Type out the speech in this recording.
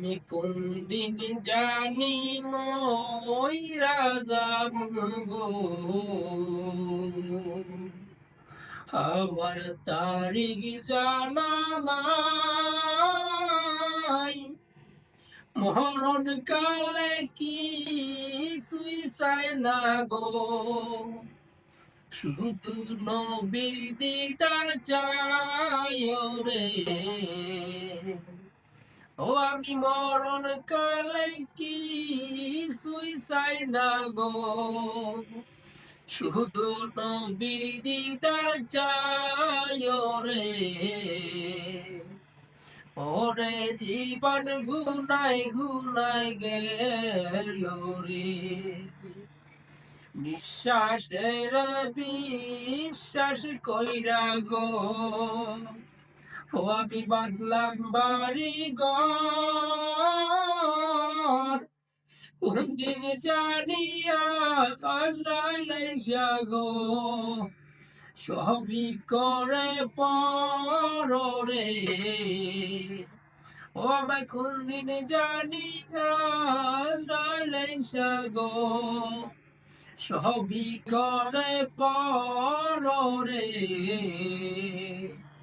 আমি কোন দিন জানি মই রাজা গো? আমার তারিখ জানা নাই মরণ কালে কি সুইসাই না গো শুধু নবীর দিদার চাই রে ও আমি মরণ কালে কি সুইসাই না গো? শুধু নবীর দিদার চাই রে। ওরে জীবন গুনাই গুনাই গেল রে। নিঃশ্বাসের বিশ্বাস কইরা গো। ও আমি বাদলাম বাড়ি গর কোনদিন জানিয়া গো সবই করে পরে ও আমায় কোনদিন জানিয়া কাজরাইলে গো সবই করে পরে